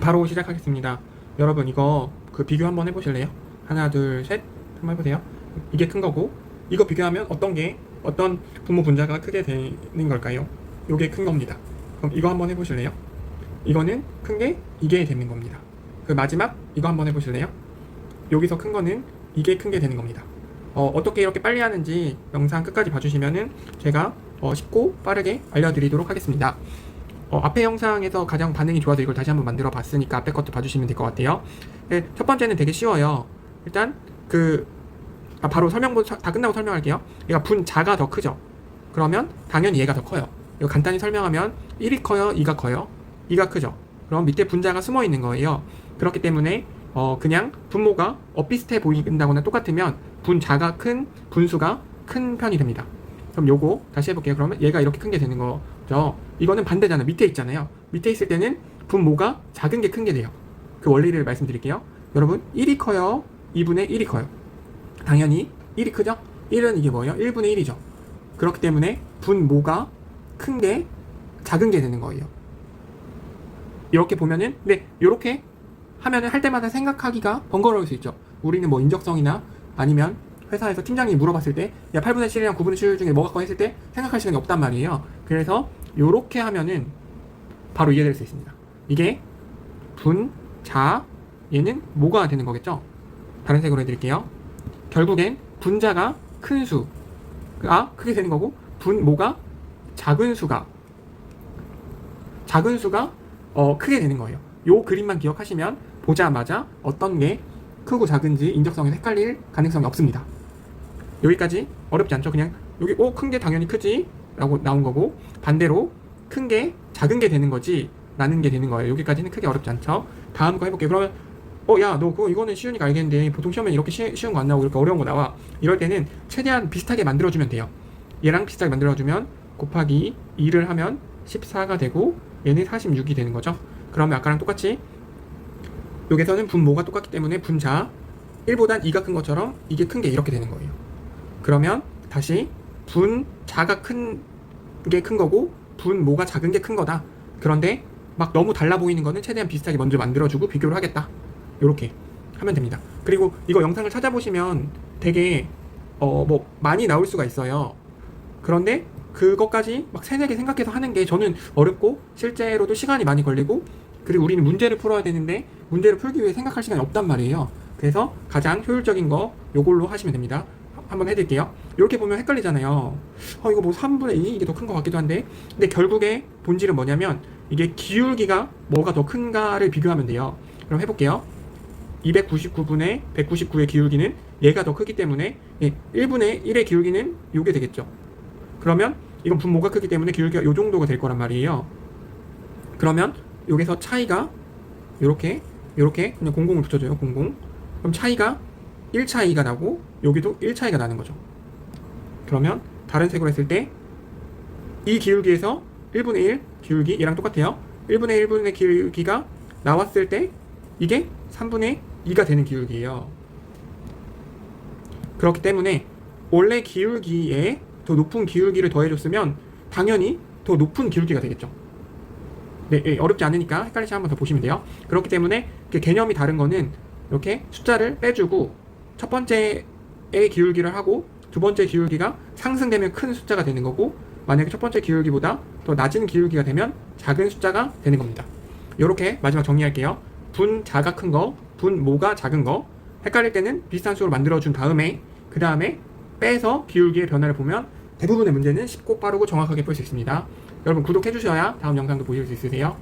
바로 시작하겠습니다. 여러분 이거 그 비교 한번 해보실래요? 하나 둘 셋 한번 해보세요. 이게 큰 거고 이거 비교하면 어떤 게 어떤 분모 분자가 크게 되는 걸까요? 요게 큰 겁니다. 그럼 이거 한번 해보실래요? 이거는 큰 게 이게 되는 겁니다. 그 마지막 이거 한번 해보실래요? 여기서 큰 거는 이게 큰 게 되는 겁니다. 어, 어떻게 이렇게 빨리 하는지 영상 끝까지 봐주시면은 제가 어, 쉽고 빠르게 알려드리도록 하겠습니다. 어, 앞에 영상에서 가장 반응이 좋아서 이걸 다시 한번 만들어 봤으니까 앞에 것도 봐주시면 될 것 같아요. 네, 첫 번째는 되게 쉬워요. 일단 그 아, 바로 설명 다 끝나고 설명할게요. 얘가 분 자가 더 크죠. 그러면 당연히 얘가 더 커요. 이거 간단히 설명하면 1이 커요, 2가 커요, 2가 크죠. 그럼 밑에 분자가 숨어 있는 거예요. 그렇기 때문에 어 그냥 분모가 엇비슷해 보인다거나 똑같으면 분자가 큰 분수가 큰 편이 됩니다. 그럼 요거 다시 해볼게요. 그러면 얘가 이렇게 큰 게 되는 거 죠. 이거는 반대잖아요. 밑에 있잖아요. 밑에 있을 때는 분모가 작은 게 큰 게 돼요. 그 원리를 말씀드릴게요. 여러분 1이 커요. 2분의 1이 커요. 당연히 1이 크죠? 1은 이게 뭐예요? 1분의 1이죠. 그렇기 때문에 분모가 큰 게 작은 게 되는 거예요. 이렇게 보면은 근데 이렇게 하면은 할 때마다 생각하기가 번거로울 수 있죠. 우리는 뭐 인적성이나 아니면 회사에서 팀장님이 물어봤을 때, 야, 8분의 7이랑 9분의 7 중에 뭐가 거 했을 때 생각할 시간이 없단 말이에요. 그래서 요렇게 하면은 바로 이해될 수 있습니다. 이게 분, 자, 얘는 뭐가 되는 거겠죠? 다른 색으로 해드릴게요. 결국엔 분자가 큰 수가 크게 되는 거고, 분모가 작은 수가 작은 수가 어, 크게 되는 거예요. 요 그림만 기억하시면 보자마자 어떤 게 크고 작은지 인적성에서 헷갈릴 가능성이 없습니다. 여기까지 어렵지 않죠? 그냥 여기 오 큰 게 당연히 크지 라고 나온 거고 반대로 큰 게 작은 게 되는 거지 라는 게 되는 거예요. 여기까지는 크게 어렵지 않죠? 다음 거 해볼게요. 그러면 어 야 너 그거 이거는 쉬우니까 알겠는데 보통 시험에 이렇게 쉬, 쉬운 거 안 나오고 이렇게 어려운 거 나와 이럴 때는 최대한 비슷하게 만들어주면 돼요. 얘랑 비슷하게 만들어주면 곱하기 2를 하면 14가 되고 얘는 46이 되는 거죠. 그러면 아까랑 똑같이 여기서는 분모가 똑같기 때문에 분자 1보단 2가 큰 것처럼 이게 큰 게 이렇게 되는 거예요. 그러면 다시 분 자가 큰 게 큰 거고 분 모가 작은 게 큰 거다. 그런데 막 너무 달라 보이는 거는 최대한 비슷하게 먼저 만들어주고 비교를 하겠다. 이렇게 하면 됩니다. 그리고 이거 영상을 찾아보시면 되게 어 뭐 많이 나올 수가 있어요. 그런데 그것까지 막개 생각해서 하는 게 저는 어렵고 실제로도 시간이 많이 걸리고 그리고 우리는 문제를 풀어야 되는데 문제를 풀기 위해 생각할 시간이 없단 말이에요. 그래서 가장 효율적인 거 요걸로 하시면 됩니다. 하- 한번 해드릴게요. 이렇게 보면 헷갈리잖아요. 어 이거 뭐 3분의 2 이게 더 큰 것 같기도 한데 근데 결국에 본질은 뭐냐면 이게 기울기가 뭐가 더 큰가를 비교하면 돼요. 그럼 해볼게요. 299분의 199의 기울기는 얘가 더 크기 때문에 예, 1분의 1의 기울기는 요게 되겠죠. 그러면 이건 분모가 크기 때문에 기울기가 요 정도가 될 거란 말이에요. 그러면 여기서 차이가 요렇게 요렇게 그냥 공공을 붙여줘요. 공공. 그럼 차이가 1 차 이가 나고 여기도 1 차 이가 나는 거죠. 그러면 다른 색으로 했을 때 이 기울기에서 1분의 1 기울기 얘랑 똑같아요. 1분의 1분의 기울기가 나왔을 때 이게 3분의 2가 되는 기울기예요. 그렇기 때문에 원래 기울기에 더 높은 기울기를 더해줬으면 당연히 더 높은 기울기가 되겠죠. 네, 예, 어렵지 않으니까 헷갈리시 한번 더 보시면 돼요. 그렇기 때문에 그 개념이 다른 거는 이렇게 숫자를 빼주고 첫 번째의 기울기를 하고 두 번째 기울기가 상승되면 큰 숫자가 되는 거고 만약에 첫 번째 기울기보다 더 낮은 기울기가 되면 작은 숫자가 되는 겁니다. 이렇게 마지막 정리할게요. 분 자가 큰 거, 분 모가 작은 거. 헷갈릴 때는 비슷한 수로 만들어준 다음에 그 다음에 빼서 기울기의 변화를 보면 대부분의 문제는 쉽고 빠르고 정확하게 풀 수 있습니다. 여러분 구독해 주셔야 다음 영상도 보실 수 있으세요.